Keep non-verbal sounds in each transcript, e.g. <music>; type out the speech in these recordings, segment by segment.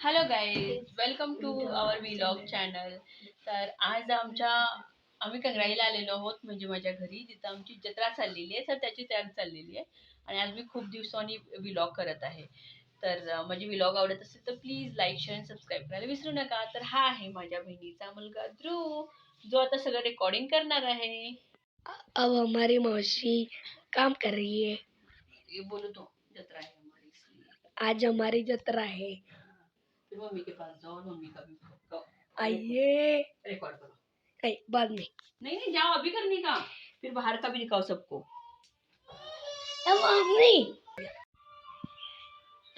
Hello guys welcome to our vlog channel तर आज आमच्या आम्ही कंगराईला आलेलो आहोत म्हणजे माझ्या घरी. तिथं आमची जत्रा चाललेली आहे तर त्याची तयारी चाललेली आहे. आणि आज मी खूप दिवसांनी व्लॉग करत आहे. तर माझे व्लॉग आवडत असेल तर प्लीज लाईक शेअर सबस्क्राईब करायला विसरू नका. तर हा आहे माझ्या बहिणीचा मुलगा ध्रुव. जो आता सगळं रेकॉर्डिंग करणार आहे. अब हमारी मौसी काम कर रही है। ये बोलो तो जत्रा है हमारी. आज हमारी जत्रा है। फिर मम्मी के पास जाओ मम्मी का भी आइए। रिकॉर्ड करो। नहीं बाद में। नहीं नहीं जाओ अभी करने का। फिर बाहर का भी दिखाओ सबको।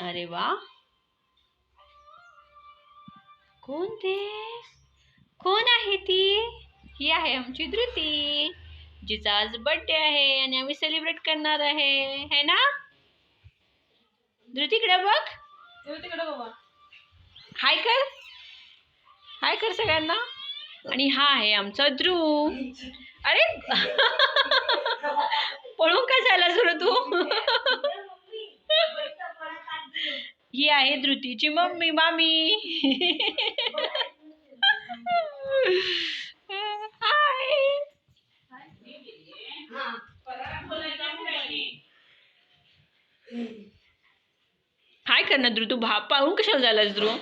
अरे वा कोण ते कोण आहे ती? ही आहे आमची धृती। जिचा आज बर्थडे आहे आणि आम्ही सेलिब्रेट करणार आहे है ना? धृतीकडे बघ. तिकडे बाबा हाय कर. हाय कर सगळ्यांना. आणि हा आहे आमचा ध्रुव. अरे. पळून काय झाला सुरू तू? ही आहे धृतीची मम्मी मामी. हाय. हाय कर ना ध्रुव तू भा पळून कशाला झालास ध्रुव?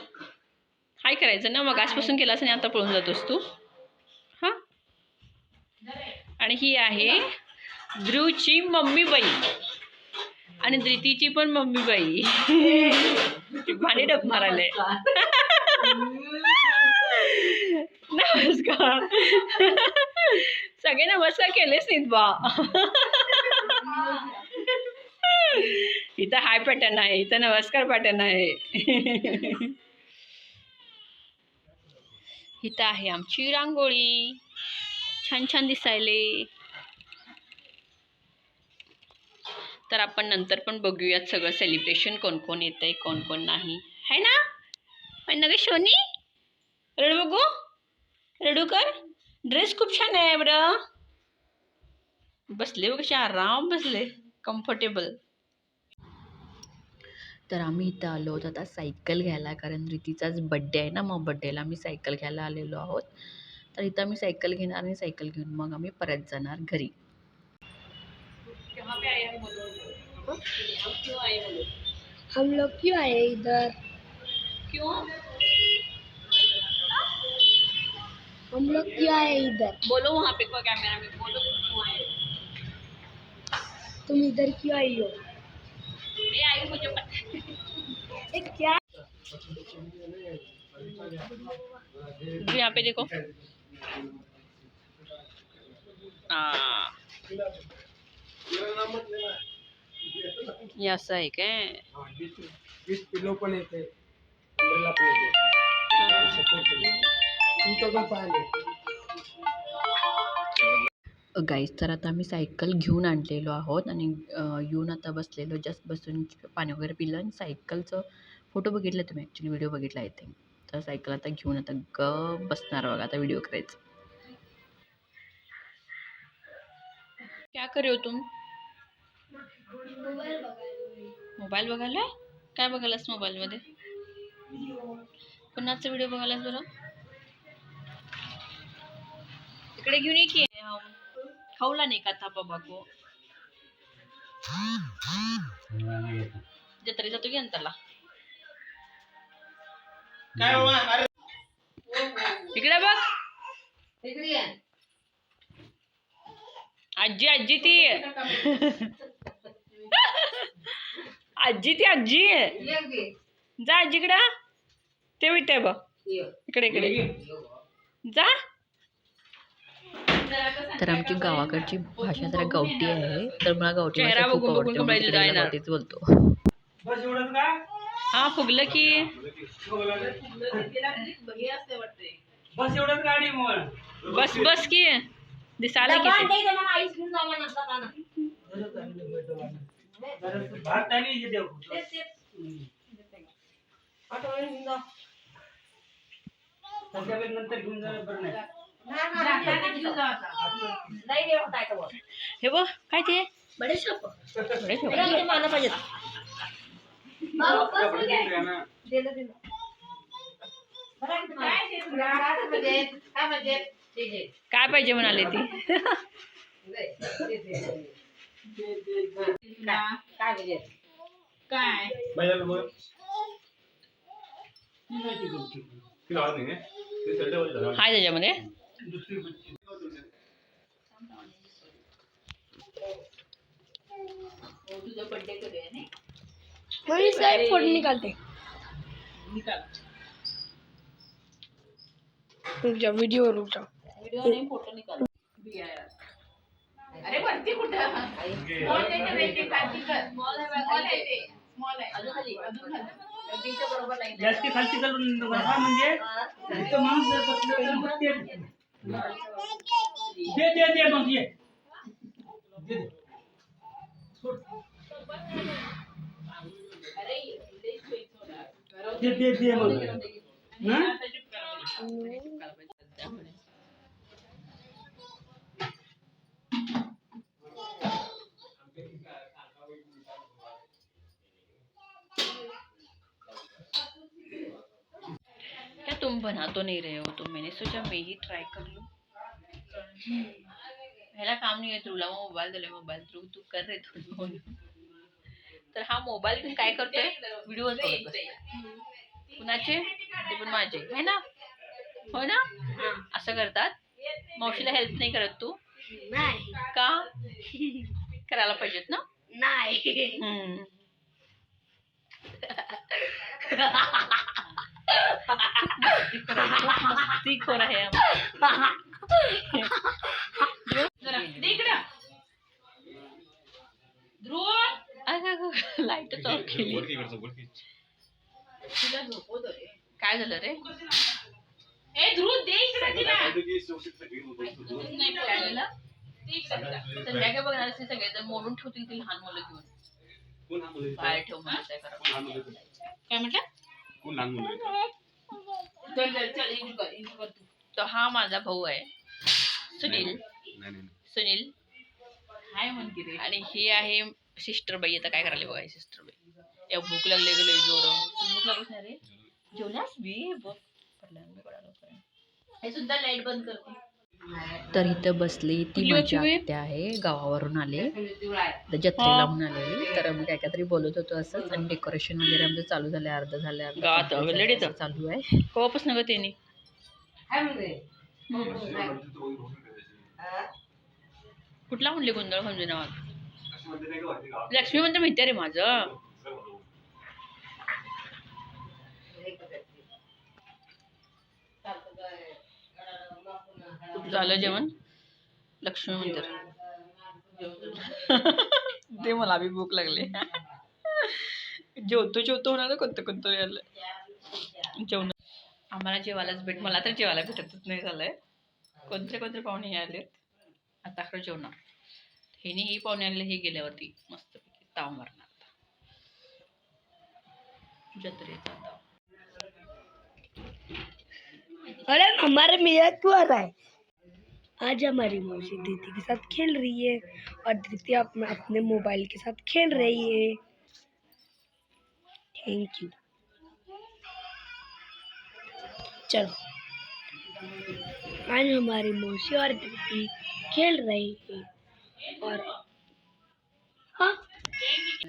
हाय करायचं ना? मग आजपासून केलास आणि आता पळून जातोस तू. हा? आणि ही आहे ध्रुवची मम्मी बाई आणि धृतीची पण मम्मी बाई भांडी डब मारायला. नमस्कार. सगळे नमस्कार केलेच नाहीत बा. इथं हाय पॅटर्न आहे इथं नमस्कार पॅटर्न आहे. इथं आहे आमची रांगोळी. छान छान दिसायले. तर आपण नंतर पण बघूयात सगळं सेलिब्रेशन कोण कोण येत आहे कोण कोण नाही. है ना? पण नग शोनी? रडू बघू? रडू कर. ड्रेस खूप छान आहे बरं. बसले बघ कसे आराम बसले. कम्फर्टेबल तर आम्ही इथं आलो होतो. आता सायकल घ्यायला कारण रीतीचाच बड्डे आहे ना मग बड्डेला आम्ही सायकल घ्यायला आलेलो आहोत. तर इथं आम्ही सायकल घेणार आणि सायकल घेऊन मग आम्ही परत जाणार घरी. हम लोग क्यों आए इधर क्यों? हम लोग क्यों आए इधर बोलो वहाँ पे कोई कैमरा में बोलो तुम क्यों आए तुम इधर क्यों आई हो मैं आई मुझे पता है ये क्या? जी, यहाँ पे देखो। हाँ। ये असं आहे काय गाईज तर आता आम्ही सायकल घेऊन आणलेलो आहोत आणि येऊन आता बसलेलो. जस्ट बसून पाणी वगैरे पिलं आणि सायकलचं फोटो बघितलं तुम्ही. ॲक्च्युली व्हिडिओ बघितला आय थिंक तर सायकल आता घेऊन आता ग बसणार बघा आता व्हिडिओ करायचं. क्या करे हो तुम? मोबाईल बघायला काय बघायलास मोबाईलमध्ये पुन्हाचा व्हिडिओ बघायलास बरं? इकडे घेऊन ये की. खाऊला नाही का थापा बाको जत्रे जातो की अंतरला काय इकडे बघ. आजी आजी ती. आजी ती आजी. जा आजीकडं. ते विटे बघ. इकडे इकडे. जा. तर आमची गावाकडची भाषा जरा गावठी आहे. तर मला गावठी भाषा खूप आवडते. गावठीच बोलतो. बस एवढंच का? हा फुगलं की. बस एवढंच गाडी बस बस की. दिसायला किती? नंतर घेऊन जाणं बरं नाही. हे बघ काय ते? बड़े शॉप बडे ठेवा. माना पाहिजे काय पाहिजे म्हणाले ती काय हाय त्याच्यामध्ये? तुझा बर्थडे कधी आहे नाही? मम्मी साहेब फोटो निकालते। निकाल। तुमच्या व्हिडिओ रुचा व्हिडिओ नाही फोटो निकाल। अरे वरती कुठं स्मॉल आहे ते खाली कर स्मॉल आहे स्मॉल आहे ते स्मॉल आहे अजून खाली अजून खाली। बीच्या बरोबर नाही जास्त खालची चालून बसा म्हणजे इथं माणूस जर बसलं तर मग ते दे दे दे मग ये दे दे. सोड. दे दे दे मग हं? तुम बना तो नहीं रहे हो तो मैंने. सोचा मैं ही ट्राई कर लूं. ह्याला काम नाही आहे तुला मोबाईल दिलाय मोबाईल थ्रू तू कर रे थोडं तर हा मोबाईल घेऊन काय करतोय? व्हिडिओ. कुणाचे? ते पण माझे. है ना? हो ना? असं करतात? मावशीला हेल्प नाही करत तू? नाही. का? करायला पाहिजेत ना? नाही. <laughs> हम्म. मस्तीखोर आहे लाईटच ऑफ केली. काय झालं रे? काय झालं? संध्याकाळी बघणार असेल सगळे जर मोडून ठेवतील ती लहान मुलं घेऊन. बाहेर ठेव. काय म्हटलं? कर इंजू कर तू. तो हा माझा भाऊ आहे. सुनील. सुनील. आणि ही आहे सिस्टर बाई आता काय करायला बघा सिस्टर बाई या भूक लागले गेलो जोर. भूक लागत नाही रे. जेवल्यास बी बघ. पडलं मी पडायला लवकर. हे सुद्धा लाइट बंद करते तर इथं बसली ती माझी बातमी? आत्या आहे गावावरून आले. तर जत्रेला म्हणून आलेली तर मी काय काहीतरी बोलत होतो असंच. आणि डेकोरेशन वगैरे आमचं चालू झालं अर्ध झालं अर्ध गावात complete already झालं, तर. असं चालू आहे. कवापासून ग त्यांनी कुठला म्हणले गोंधळ म्हणजे नावात लक्ष्मी मंदिर माहिती रे माझं. झालं जेवण? लक्ष्मी मंदिर. <laughs> ते मला बी भूक लागली. <laughs> जेवतो जेवतो होणार कोणतं कोणतं यायला जेवण. आम्हाला जेवायलाच भेट मला तर जेवायला भेटतच नाही झालंय. कोणते कोणते पाहुणे हे आलेत? आता खरं जेवणार. हेने ही पाहुणे आलेले हे गेल्यावरती मस्तपैकी ताव मारणार जत्रेचा ताव. अरे हमारे मियाँ क्यों आ रहा है आज हमारी मौसी दीदी के साथ खेल रही है और दीदी अपने अपने मोबाइल के साथ खेल रही है। थैंक यू चलो। आज हमारी मौसी और दीदी खेल रही है और हाँ? ती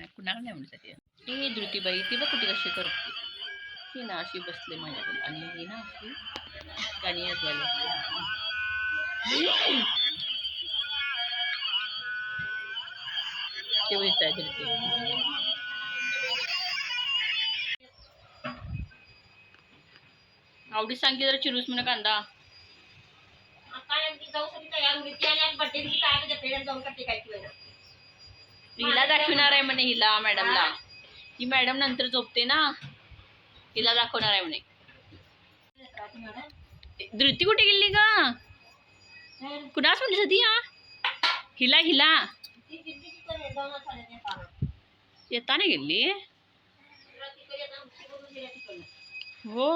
करते ना बसले ना आवडी सांगे जरा चिरूस म्हणा कांदा. हिला दाखवणार आहे म्हणे हिला मॅडमला. ही? मॅडम नंतर झोपते ना. हिला दाखवणार आहे म्हणे. धृती कुठे गेली का कुणास म्हणली सधी हा हिला हिला. येताना गेली? हो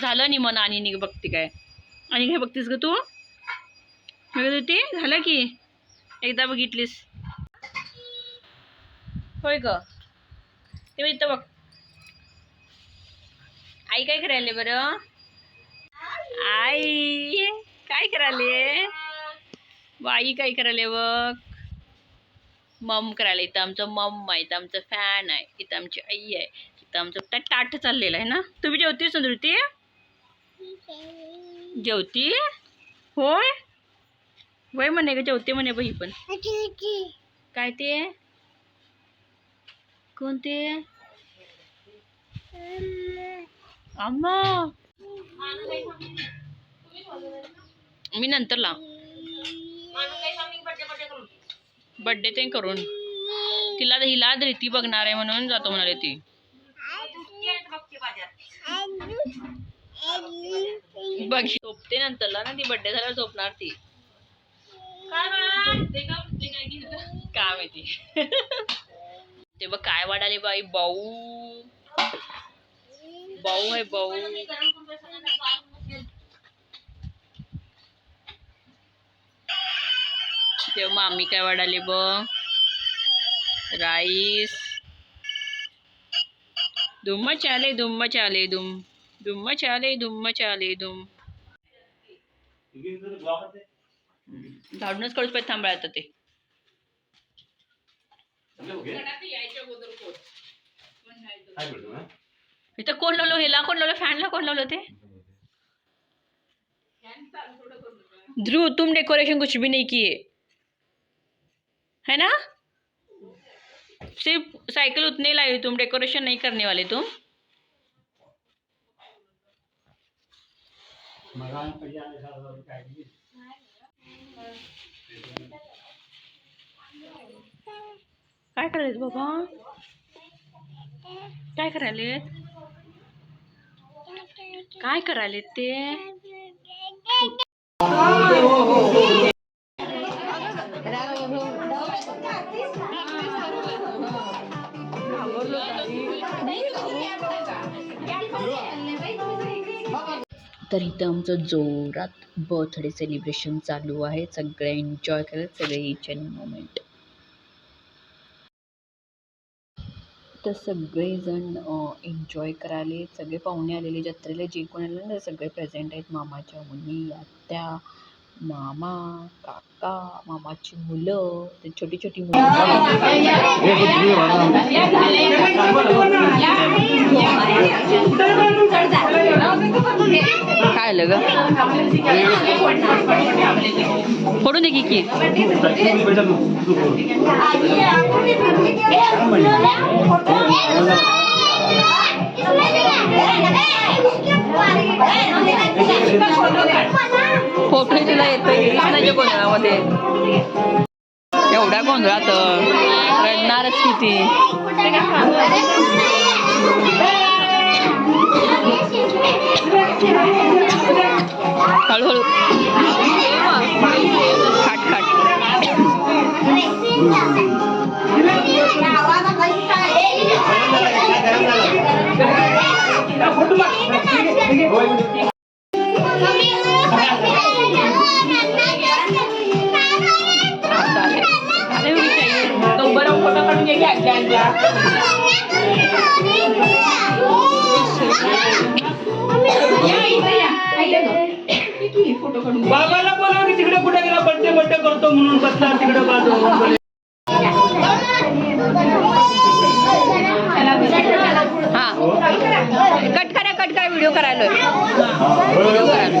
झालं नि मन आणि निघ बघते काय. आणि काय बघतेस ग तू? बघत होती झालं की. एकदा बघितलीस. होय ग. ते बघ इथं बघ. आई काय करायले बरं? आई. काय करायले? बाई काय करायले बघ. मम करायला इथं आमचं मम आहे इथं आमचं फॅन आहे इथं आमची आई आहे इथं आमचं टा- ताट चाललेलं आहे ना? तुम्ही जेवतीस ना धृती जेवती? होय? वय म्हणे का जेवते म्हणे बाई पण. काय ते? कोणते अम्मा. मी नंतर लाव. बड्डे ते करून. तिला हिला धृती बघणार आहे म्हणून जातो म्हणाले ती. बघ झोपते नंतरला ना ती. बड्डे झाल्यावर झोपणार ती. काय माहिती. ते बघ काय वाढाले बाई बाऊ बाऊ आहे बाऊ ते मामी काय वाढाले बघ. राईस. दुम्म चाले दुम्म चाले दुम दुम्म चाले दुम्म चाले दुम झाडूनच कळूच पाहिजे थांबायचं ते. इथं कोण लावलं? हेला कोण लावलं? फॅनला कोण लावलं ते? ध्रुव, तुम डेकोरेशन कुछ भी नहीं किए. है ना? सिर्फ साइकिल उतने लाई तुम डेकोरेशन नहीं करने वाले तुम। काय करायलेत बाबा? काय करायलेत काय करायलेत ते तर इथं आमचं जोरात बर्थडे सेलिब्रेशन चालू आहे. सगळे एन्जॉय करत सगळे इच अँड मोमेंट तर सगळेजण एन्जॉय करायले. सगळे पाहुणे आलेले जत्रेला जे कोण आले ना सगळे प्रेझेंट आहेत. मामाच्या मुली आत्या मामा काका मामाची मुलं ते छोटी छोटी मुलं काय आलं ग दे की की फोटो तुला येतोय कृष्णाच्या गोंधळामध्ये एवढ्या गोंधळात रडणारच किती हळूहळू खाट खाट बाबाला बोलाव की तिकडे कुठे गेला? बड्डे बड्डे करतो म्हणून बसला तिकडे बाजू हा कट करा कट करा व्हिडिओ करायला. व्हिडिओ करायला.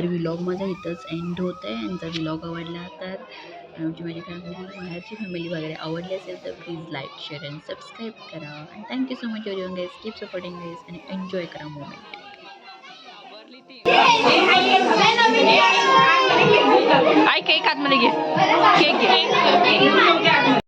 तर विलॉग माझा इथंच एंड होत आहे आणि जर विलॉग आवडला तर आमची माझी फॅमिली बाहेरची फॅमिली वगैरे आवडली असेल तर please like share and subscribe करा. आणि thank you so much everyone guys keep supporting guys आणि एन्जॉय करा मोमेंट ऐक एक आतमध्ये घे. केक घे.